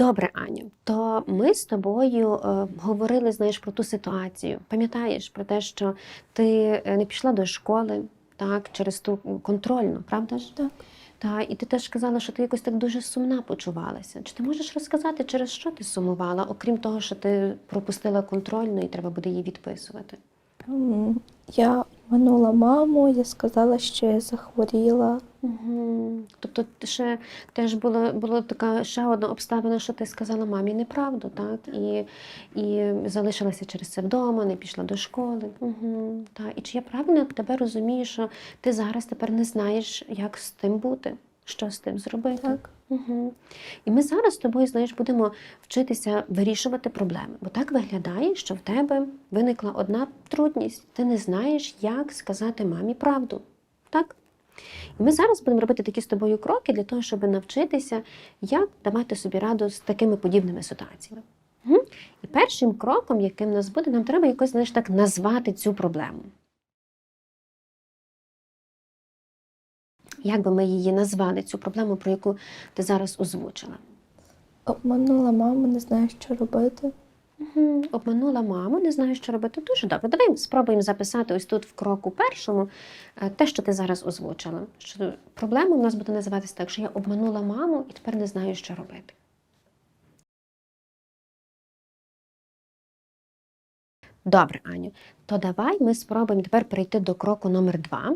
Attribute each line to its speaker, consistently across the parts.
Speaker 1: Добре, Аню, то ми з тобою е, говорили, знаєш, про ту ситуацію. Пам'ятаєш про те, що ти е, не пішла до школи, так, через ту контрольну, правда ж?
Speaker 2: Так.
Speaker 1: Та, і ти теж казала, що ти якось так дуже сумна почувалася. Чи ти можеш розказати, через що ти сумувала, окрім того, що ти пропустила контрольну і треба буде її відписувати?
Speaker 2: Я минула маму, я сказала, що я захворіла.
Speaker 1: Угу. Тобто ще теж була, була така ще одна обставина, що ти сказала мамі неправду, так? І, і залишилася через це вдома, не пішла до школи. Угу. Так. І чи я правильно тебе розумію, що ти зараз тепер не знаєш, як з тим бути, що з тим зробити?
Speaker 2: Так.
Speaker 1: Угу. І ми зараз з тобою, знаєш, будемо вчитися вирішувати проблеми. Бо так виглядає, що в тебе виникла одна трудність. Ти не знаєш, як сказати мамі правду. Так? І ми зараз будемо робити такі з тобою кроки для того, щоб навчитися, як давати собі раду з такими подібними ситуаціями. Угу. І першим кроком, яким нас буде, нам треба якось знаєш, так назвати цю проблему. Як би ми її назвали, цю проблему, про яку ти зараз озвучила?
Speaker 2: Обманула маму, не знаю, що робити.
Speaker 1: Угу. Обманула маму, не знаю, що робити. Дуже добре. Давай спробуємо записати ось тут в кроку першому е, те, що ти зараз озвучила. Що проблема у нас буде називатися так, що я обманула маму і тепер не знаю, що робити. Добре, Аню, то давай ми спробуємо тепер перейти до кроку номер два.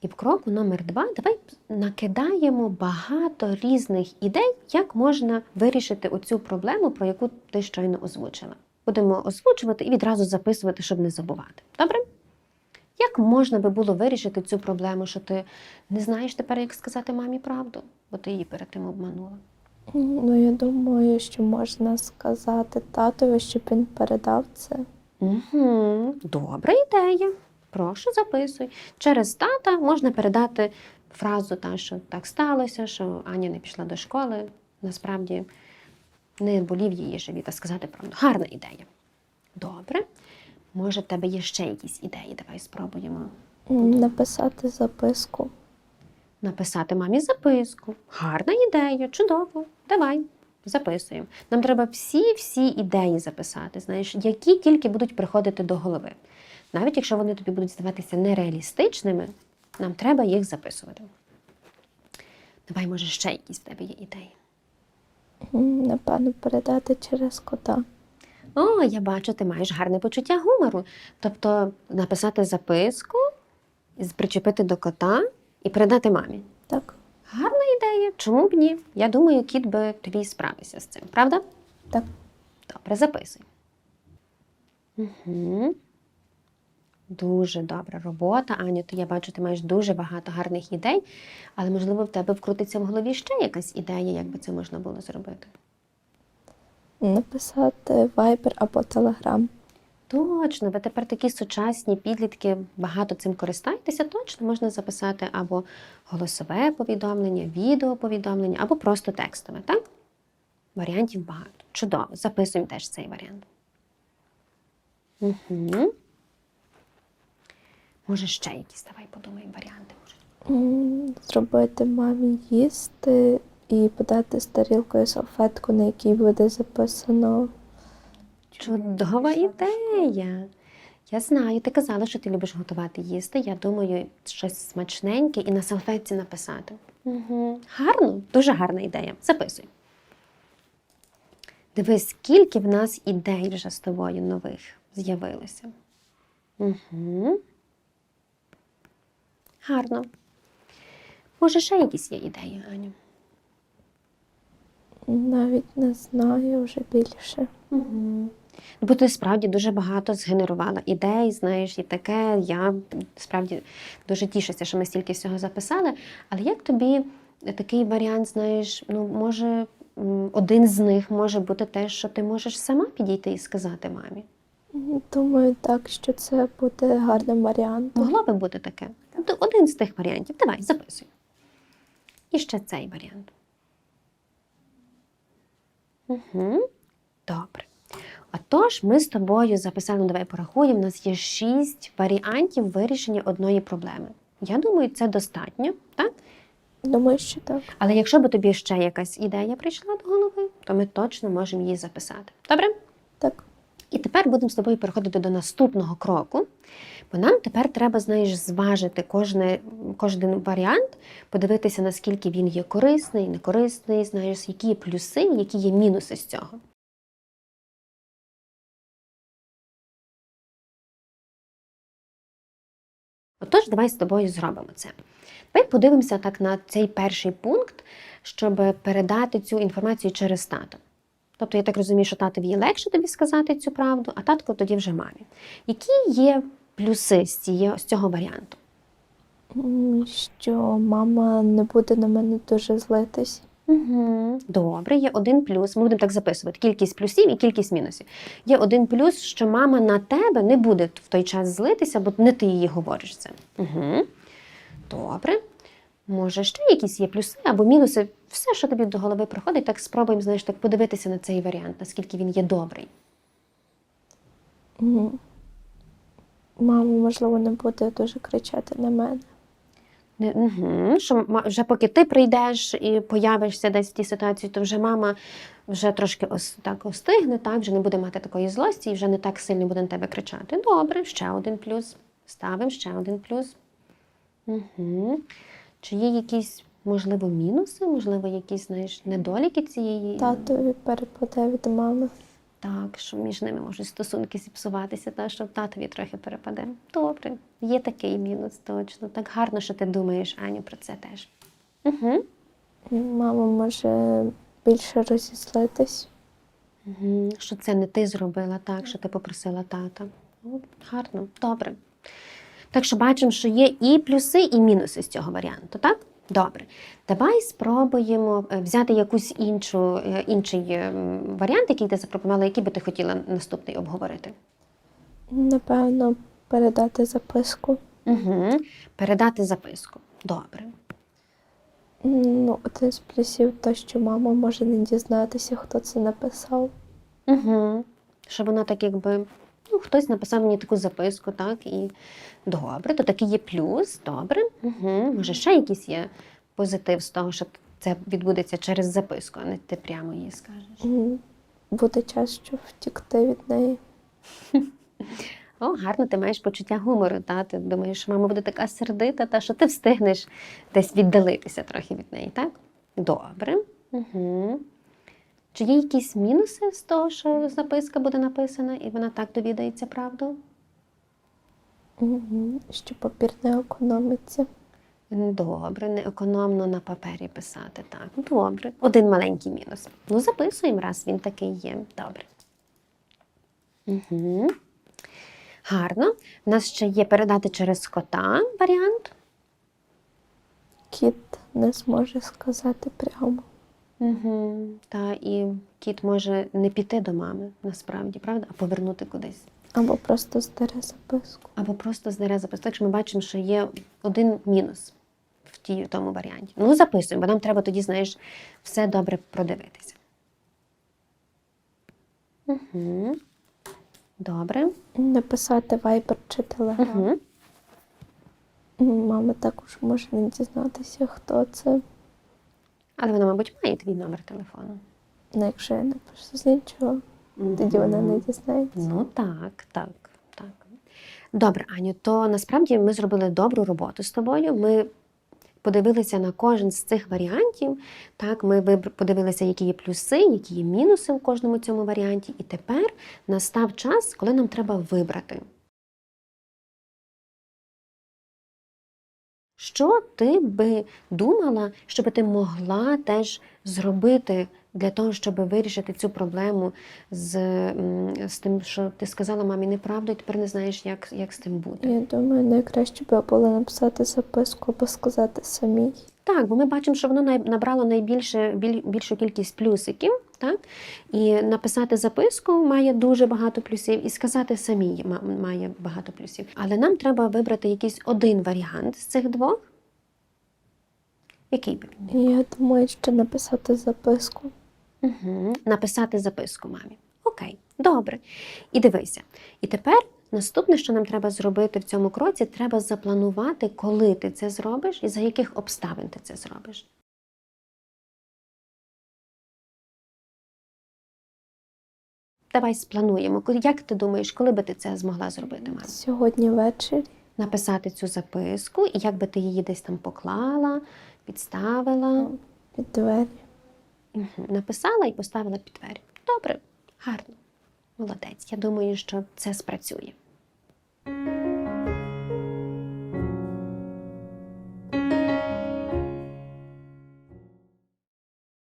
Speaker 1: І в кроку номер два давай накидаємо багато різних ідей, як можна вирішити оцю проблему, про яку ти щойно озвучила. Будемо озвучувати і відразу записувати, щоб не забувати. Добре? Як можна би було вирішити цю проблему, що ти не знаєш тепер, як сказати мамі правду, бо ти її перед тим обманула?
Speaker 2: Ну, я думаю, що можна сказати татові, щоб він передав це.
Speaker 1: Угу, добра ідея. Прошу, записуй. Через тата можна передати фразу, та, що так сталося, що Аня не пішла до школи. Насправді не болів її живіт, а сказати правду. Гарна ідея. Добре. Може, в тебе є ще якісь ідеї? Давай спробуємо
Speaker 2: Написати записку.
Speaker 1: написати мамі записку. Гарна ідея, чудово. Давай, записуємо. Нам треба всі-всі ідеї записати, знаєш, які тільки будуть приходити до голови. Навіть якщо вони тобі будуть здаватися нереалістичними, нам треба їх записувати. Давай, може, ще якісь в тебе є ідеї.
Speaker 2: Напевно, передати через кота.
Speaker 1: О, я бачу, ти маєш гарне почуття гумору. Тобто написати записку, причепити до кота і передати мамі.
Speaker 2: Так,
Speaker 1: Гарна ідея, чому б ні? Я думаю, кіт би тобі справився з цим, правда?
Speaker 2: так.
Speaker 1: Добре, записуй. Угу. Дуже добра робота, Аня. То я бачу, ти маєш дуже багато гарних ідей, але можливо в тебе вкрутиться в голові ще якась ідея, як би це можна було зробити.
Speaker 2: Написати Viber або Telegram.
Speaker 1: Точно, ви тепер такі сучасні підлітки, багато цим користаєтеся, точно можна записати або голосове повідомлення, відеоповідомлення, або просто текстове, так? Варіантів багато. Чудово, записуємо теж цей варіант. Угу. Може, ще якісь, давай подумаємо варіанти. Може.
Speaker 2: Зробити мамі їсти і подати з тарілкою салфетку, на якій буде записано.
Speaker 1: Чудова ідея. Я знаю, ти казала, що ти любиш готувати їсти. Я думаю, щось смачненьке і на салфетці написати. Угу. Гарно, дуже гарна ідея. Записуй. Дивись, скільки в нас ідей вже з тобою нових з'явилося. Угу. Гарно. Може, ще якісь є ідеї, Аню?
Speaker 2: Навіть не знаю вже більше.
Speaker 1: Угу. Бо ти справді дуже багато згенерувала ідей, знаєш, і таке. Я справді дуже тішуся, що ми стільки всього записали. Але як тобі такий варіант, знаєш, ну, може, один з них може бути те, що ти можеш сама підійти і сказати мамі?
Speaker 2: Думаю, так, що це буде гарним варіантом.
Speaker 1: Могло би бути таке. Тобто один з тих варіантів. Давай, записуй. І ще цей варіант. Угу. Добре. Отож, ми з тобою записали, давай порахуємо, у нас є шість варіантів вирішення одної проблеми. Я думаю, це достатньо, так?
Speaker 2: Думаю, що так.
Speaker 1: Але якщо би тобі ще якась ідея прийшла до голови, то ми точно можемо її записати. Добре?
Speaker 2: Так.
Speaker 1: І тепер будемо з тобою переходити до наступного кроку. Бо нам тепер треба, знаєш, зважити кожне, кожен варіант, подивитися, наскільки він є корисний, некорисний, знаєш, які є плюси, які є мінуси з цього. Отож, давай з тобою зробимо це. Давай подивимося так на цей перший пункт, щоб передати цю інформацію через тата. Тобто, я так розумію, що татові є легше тобі сказати цю правду, а татко тоді вже мамі. Які є плюси з, цього варіанту?
Speaker 2: Що мама не буде на мене дуже злитись.
Speaker 1: Угу. Добре, є один плюс. Ми будемо так записувати: кількість плюсів і кількість мінусів. Є один плюс, що мама на тебе не буде в той час злитися, бо не ти її говориш це. Угу. Добре. Може, ще якісь є плюси або мінуси. Все, що тобі до голови приходить, так спробуємо знаєш, так подивитися на цей варіант, наскільки він є добрий.
Speaker 2: М. Мама, можливо, не буде дуже кричати на мене.
Speaker 1: Не, угу. Що ма- вже поки ти прийдеш і появишся десь в тій ситуації, то вже мама вже трошки ос, так остигне, так, вже не буде мати такої злості і вже не так сильно буде на тебе кричати. Добре, ще один плюс. Ставимо ще один плюс. Угу. Чи є якісь, можливо, мінуси, можливо, якісь знаєш, недоліки цієї?
Speaker 2: Татові перепаде від мами.
Speaker 1: Так, що між ними можуть стосунки зіпсуватися, та що татові трохи перепаде. Добре, є такий мінус, точно. Так гарно, що ти думаєш, Аню, про це теж. Угу.
Speaker 2: Мама може більше розізлитись.
Speaker 1: Угу. Що це не ти зробила так, що ти попросила тата. Ну, гарно, добре. Так що бачимо, що є і плюси, і мінуси з цього варіанту, так? Добре. Давай спробуємо е, взяти якусь іншу, е, інший е, варіант, який ти запропонувала, який би ти хотіла наступний обговорити.
Speaker 2: Напевно, передати записку.
Speaker 1: Угу. Передати записку. Добре.
Speaker 2: Ну, один з плюсів те, що мама може не дізнатися, хто це написав.
Speaker 1: Угу. Що вона так якби. Ну, хтось написав мені таку записку, так, і добре, то такий є плюс, добре. Угу. Може, ще якийсь є позитив з того, що це відбудеться через записку, а не ти прямо їй скажеш.
Speaker 2: М, Буде час, щоб втікти від неї.
Speaker 1: О, гарно, ти маєш почуття гумору, та? Ти думаєш, що мама буде така сердита, та що ти встигнеш десь віддалитися трохи від неї, так? Добре. Угу. Чи є якісь мінуси з того, що записка буде написана, і вона так довідається правду?
Speaker 2: Що папір не економиться.
Speaker 1: Добре, не економно на папері писати. Так, добре. Один маленький мінус. Ну, записуємо, раз він такий є. Добре. Угу. Гарно. У нас ще є передати через кота варіант.
Speaker 2: Кіт не зможе сказати прямо.
Speaker 1: Угу. Та і кіт може не піти до мами, насправді, правда, а повернути кудись.
Speaker 2: Або просто здере записку.
Speaker 1: Або просто здере запис. Так що ми бачимо, що є один мінус в тій, тому варіанті. Ну, записуємо, бо нам треба тоді, знаєш, все добре продивитися. Угу. Добре.
Speaker 2: Написати вайбер чи телеграм.
Speaker 1: Угу.
Speaker 2: Мама також може не дізнатися, хто це.
Speaker 1: Але вона, мабуть, має твій номер телефону.
Speaker 2: Ну, якщо я напишу з іншого, тоді вона не дізнається.
Speaker 1: Ну так, так, так. Добре, Аню, то насправді ми зробили добру роботу з тобою. Ми подивилися на кожен з цих варіантів. Так, ми подивилися, які є плюси, які є мінуси у кожному цьому варіанті. І тепер настав час, коли нам треба вибрати. Що ти би думала, що би ти могла теж зробити для того, щоб вирішити цю проблему з, з тим, що ти сказала мамі неправду, і тепер не знаєш, як, як з тим бути?
Speaker 2: Я думаю, найкраще би було написати записку або сказати самій.
Speaker 1: Так, бо ми бачимо, що воно набрало найбільше біль- більшу кількість плюсиків, так? І написати записку має дуже багато плюсів, і сказати самі має багато плюсів. Але нам треба вибрати якийсь один варіант з цих двох. Який би?
Speaker 2: Я думаю, що написати записку.
Speaker 1: Угу. Написати записку мамі. Окей, добре. І дивися. І тепер наступне, що нам треба зробити в цьому кроці, треба запланувати, коли ти це зробиш і за яких обставин ти це зробиш. Давай сплануємо. Як ти думаєш, коли би ти це змогла зробити, мама?
Speaker 2: Сьогодні ввечері.
Speaker 1: Написати цю записку, і як би ти її десь там поклала, підставила.
Speaker 2: Під двері.
Speaker 1: Написала і поставила під двері. Добре, гарно. Молодець. Я думаю, що це спрацює.